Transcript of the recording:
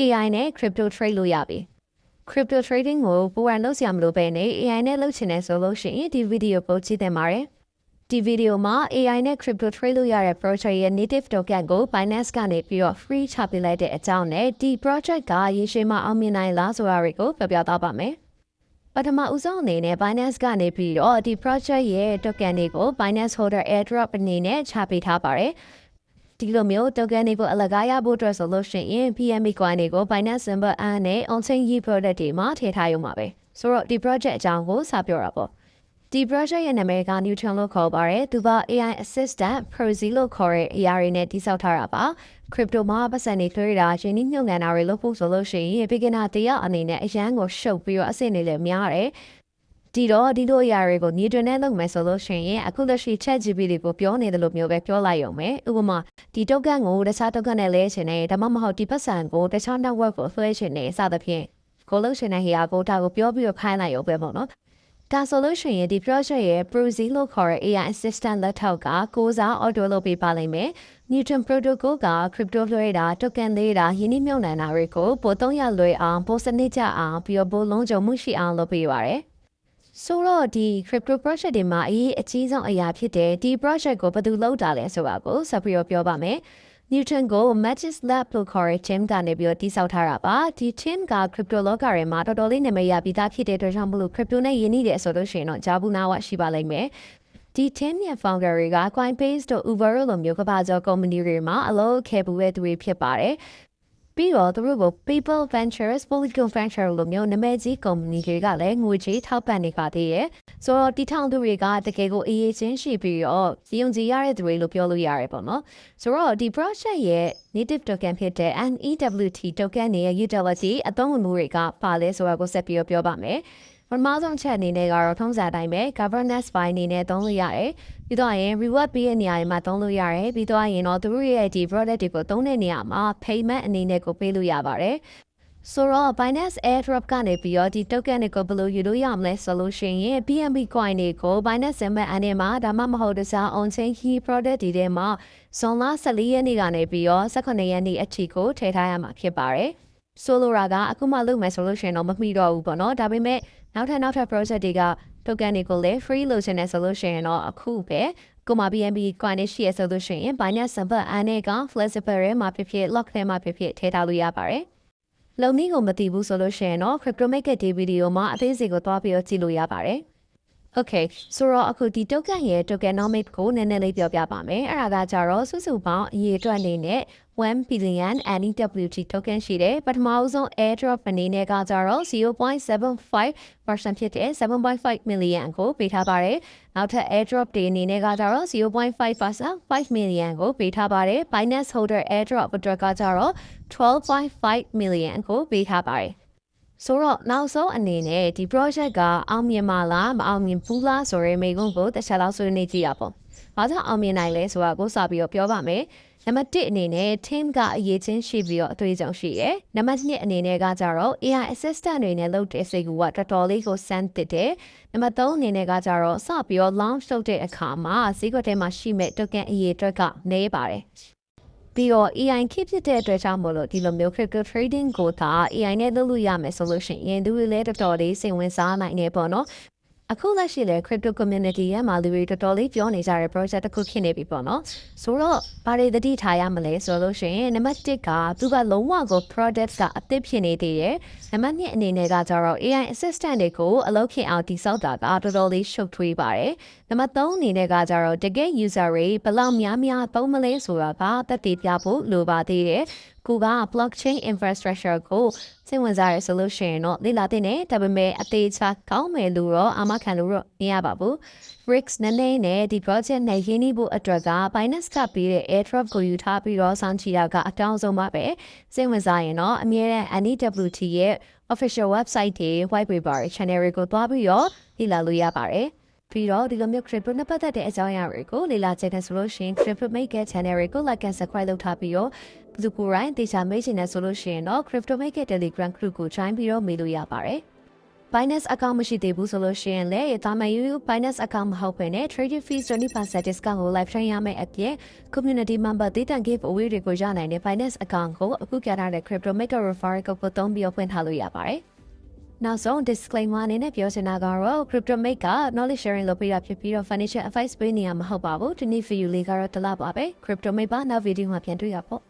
AI နဲ့ crypto trade လို့ရပြီ crypto trading ကိုပူရန်လုပ်စရာမလိုပဲနဲ့ AI နဲ့လုပ်ချင်တယ်ဆိုလို့ရှိရင်ဒီဗီဒီယိုကိုကြည့်သင့်ပါတယ်ဒီဗီဒီယိုမှာ AI နဲ့ crypto trade လို့ရတဲ့ project ရဲ့ native token ကို Binance ကနေပြီးတော့ free ချပေးလိုက်တဲ့အကြောင်းနဲ့ဒီ project ကရေရှည်မှာအောင်မြင်နိုင်လားဆိုတာတွေကိုပြပြသွားပါမယ်ပထမဦးဆုံးအနေနဲ့ Binance ကနေပြီးတော့ဒီ project ရဲ့ token တွေကို Binance holder airdrop အနေနဲ့ချပေးထားပါတယ် ဒီလိုမျိုး token တွေကိုအလကားရဖို့အတွက်ဆိုလို့ရှိရင် PME coin တွေကို Binance symbol N နဲ့ on-chain yi product တွေမှာထည့်ထားရုံပါပဲဆိုတော့ဒီ project အကြောင်းကိုစပြောတာပေါ့ဒီ project ရဲ့နာမည်က Neutron လို့ခေါ်ပါတယ်။သူက AI assistant Proxy လို့ခေါ်တဲ့အရာတွေနဲ့တိစောက်ထားတာပါ။ crypto မှာပတ်စံတွေထွေးတာ၊ရှင်နှမြုပ်နှံတာတွေလုပ်ဖို့ဆိုလို့ရှိရင် beginner တယောက်အနေနဲ့အရန်ကိုရှုပ်ပြီးတော့အဆင့်တွေလည်းများတယ်။ ဒီတော့ဒီလိုအရာတွေကို Neutron နဲ့လုပ်မယ်ဆိုလို့ရှိရင်အခုလက်ရှိ ChatGPT ကိုပြောနေတယ်လို့မျိုးပဲပြောလိုက်ရုံပဲ။ဥပမာဒီ token ကိုတခြား token နဲ့လဲချင်တယ်ဒါမှမဟုတ်ဒီပတ်စံကိုတခြား network ကိုလွှဲချင်တယ်စသဖြင့်ကိုလို့ရှင်တဲ့ဟိယာကိုဒါကိုပြောပြီးတော့ခိုင်းလိုက်ရုံပဲပေါ့နော်။ဒါဆိုလို့ရှိရင်ဒီ project ရဲ့ Proxy လို့ခေါ်တဲ့ AI assistant လက်ထောက်ကကိုးစား auto လုပ်ပေးပါလိမ့်မယ်။ Newton protocol က crypto လွှဲတာ token လေးတာယင်းနှမြုံနှံတာတွေကိုပိုသုံးရလွယ်အောင်ပိုစနစ်ကျအောင်ပြီးတော့ပိုလုံးကြုံမှုရှိအောင်လုပ်ပေးပါတယ်။ ဆိုတော့ဒီ crypto project တွေမှာအရေးအကြီးဆုံးအရာဖြစ်တဲ့ဒီ project ကိုဘယ်သူလုပ်တာလဲဆိုတာကိုဆက်ပြီးတော့ပြောပါမယ်။ Newton ကို Magis Lab လို့ခေါ်တဲ့ team ကနေပြီးတော့တည်ဆောက်ထားတာပါဒီ team က crypto လောကထဲမှာတော်တော်လေးနာမည်ရပြီးသားဖြစ်တဲ့အတွက်ကြောင့်မလို့ crypto နဲ့ယဉ်နေတယ်ဆိုလို့ရှိရင်တော့ဂျာဘူးနာဝရှိပါလိမ့်မယ်ဒီ team ရဲ့ founder တွေက Coinbase တို့ Uber လိုမျိုးကမ္ဘာကျော် company တွေမှာအလုပ်ခဲ့ပူတဲ့သူတွေဖြစ်ပါတယ် ပြီးတော့သူတို့ကို People Ventures Political Venture လို့မျိုးနာမည်ကြီး company တွေကလည်းငွေကြေးထောက်ပံ့နေပါသေးတယ်။ဆိုတော့တီထောင်သူတွေကတကယ်ကိုအရေးချင်းရှိပြီးတော့ယုံကြည်ရတဲ့သူတွေလို့ပြောလို့ရတယ်ပေါ့နော်။ဆိုတော့ဒီ project ရဲ့ native token ဖြစ်တဲ့ NEWT token ရဲ့ utility အသုံးဝင်မှုတွေကပါလဲဆိုတာကိုဆက်ပြီးပြောပါမယ်။ ပထမဆုံးချက်အနေနဲ့ကတော့ထုံးစံအတိုင်းပဲ governance ပိုင်းအနေနဲ့သုံးလို့ရတယ်ပြီးတော့ရင် reward ပေးတဲ့နေရာတွေမှာသုံးလို့ရတယ်ပြီးတော့ရင်တော့သူတို့ရဲ့ဒီ product တွေကိုသုံးတဲ့နေရာမှာ payment အနေနဲ့ကိုပေးလို့ရပါတယ်ဆိုတော့ Binance Airdrop ကနေပြီးတော့ဒီ token တွေကိုဘယ်လိုယူလို့ရမလဲဆိုလို့ရှိရင် BNB coin တွေကို Binance Symbol အနေမှာဒါမှမဟုတ်တခြား on-chain key product တွေထဲမှာဇွန်လ14ရက်နေ့ကနေပြီးတော့18ရက်နေ့အထိကိုထည့်ထားရမှာဖြစ်ပါတယ် ဆိုလိုတာကအခုမှလုပ်မယ်ဆိုလို့ရှိရင်တော့မမှီတော့ဘူးပေါ့နော်ဒါပေမဲ့နောက်ထပ်နောက်ထပ် project တွေက token တွေကိုလည်း free လို့ရှင်နေဆိုလို့ရှိရင်တော့အခုပဲကိုမ BNB coin နဲ့ရှိရဆိုလို့ရှိရင် Binance Symbol အနေက flexible ရဲမှာဖြစ်ဖြစ် lock ထဲမှာဖြစ်ဖြစ်ထည့်ထားလို့ရပါတယ်လုံနည်းကိုမသိဘူးဆိုလို့ရှိရင်တော့ crypto market ဒီဗီဒီယိုမှာအသေးစိတ်ကိုသွားပြီးတော့ကြည့်လို့ရပါတယ် Okay ဆိုတော့အခုဒီ token ရဲ့ tokenomics ကိုနည်းနည်းလေးပြောပြပါမယ်အဲ့ဒါကကြတော့စုစုပေါင်းအရေးအတွက်အနေနဲ့ 1 billion NEWT token ရှိတယ်ပထမအဆုံး airdrop အနေနဲ့ကကြတော့0.75%ဖြစ်တဲ့7.5 million ကိုပေးထားပါတယ်နောက်ထပ် airdrop တွေအနေနဲ့ကကြတော့0.5% 5 million ကိုပေးထားပါတယ် Binance holder airdrop အတွက်ကကြတော့12.5 million ကိုပေးထားပါတယ်ဆိုတော့နောက်ဆုံးအနေနဲ့ဒီ project ကအောင်မြင်မလားမအောင်မြင်ဘူးလားဆိုရဲမိကုန်းကိုတစ်ချက်လောက်ဆွေးနွေးကြည့်ရပါ ဘာကြောင့်အောင်မြင်နိုင်လဲဆိုတာကိုစပြီးတော့ပြောပါမယ်နံပါတ်1အနေနဲ့ team ကအရေးချင်းရှိပြီးတော့အသွေးကြောင့်ရှိတယ်။နံပါတ်2အနေနဲ့ကကြတော့ AI assistant တွေနဲ့လုပ်တဲ့စိတ်ကူကတော်တော်လေးကိုစမ်းသစ်တယ်။နံပါတ်3အနေနဲ့ကကြတော့စပြီးတော့ launch လုပ်တဲ့အခါမှာဈေးကွက်ထဲမှာရှိမဲ့ token အရေးအတွက်ကနေပါတယ်။ပြီးတော့ AI ခေတ်ဖြစ်တဲ့အတွက်ကြောင့်မို့လို့ဒီလိုမျိုး crypto trading ကိုသာ AI နဲ့လုပ်လို့ရမယ်ဆိုလို့ရှိရင်သူတွေလည်းတော်တော်လေးစိတ်ဝင်စားနိုင်နေပေါ့နော် အခုလက်ရှိလဲ crypto community ရဲ့မှာလူတွေတော်တော်လေးပြောနေကြတဲ့ project တစ်ခုဖြစ်နေပြီပေါ့နော်ဆိုတော့ဘာတွေသတိထားရမလဲဆိုလို့ရှိရင်နံပါတ်1ကသူကလုံးဝကို product ကအသစ်ဖြစ်နေသေးတယ်နံပါတ်2အနေနဲ့ကကြတော့ AI assistant တွေကိုအလုပ်ခင်အောင်တည်ဆောက်တာကတော်တော်လေးရှုပ်ထွေးပါတယ်နံပါတ်3အနေနဲ့ကကြတော့တကယ် user တွေဘယ်လောက်များများသုံးမလဲဆိုတာကသက်သေပြဖို့လိုပါသေးတယ်ကိုက blockchain infrastructure ကိုစိတ်ဝင်စားရဆိုလို့ရှိရင်တော့လေ့လာတဲ့နဲ့ဒါပေမဲ့အသေးချာကောင်းမယ်လို့တော့အာမခံလို့တော့မရပါဘူး Bricks နည်းနည်းနဲ့ဒီ project နဲ့ရင်းနှီးဖို့အတွက်က Binance ကပေးတဲ့ airdrop ကိုယူထားပြီးတော့စောင့်ကြည့်တာကအတောင်းဆုံးပါပဲစိတ်ဝင်စားရင်တော့အမြဲတမ်း NEWT ရဲ့ official website တွေ white paper channel တွေကိုသွားပြီးတော့လေ့လာလို့ရပါတယ် ပြီးတော့ဒီလိုမျိုး crypto နဲ့ပတ်သက်တဲ့အကြောင်းအရာတွေကိုလေ့လာချင်တဲ့ဆိုလို့ရှိရင် crypto maker channel တွေကို like and subscribe လုပ်ထားပြီးတော့လူကိုယ်တိုင်တေချာမေးချင်တဲ့ဆိုလို့ရှိရင်တော့ crypto maker telegram group ကို join ပြီးတော့မေးလို့ရပါတယ် Binance account မရှိသေးဘူးဆိုလို့ရှိရင်လည်းတာမန် UU Binance account မဟုတ်ဘဲနဲ့ trading fees 20% discount ကို live train ရမယ့်အပြင် community member တည်တံ့ give away တွေကိုရနိုင်တဲ့ Binance account ကိုအခုပြထားတဲ့ crypto maker referral code ကိုသုံးပြီးဖွင့်ထားလို့ရပါတယ်။ နောက်ဆုံး disclaimer အနေနဲ့ပြောချင်တာကတော့ crypto make က knowledge sharing လုပ်ပေးတာဖြစ်ပြီးတော့ financial advice ပေးနေရမှာမဟုတ်ပါဘူး။ဒီနေ့ view လေးကတော့တလားပါပဲ crypto make ပါနောက် video မှာပြန်တွေ့ရပါ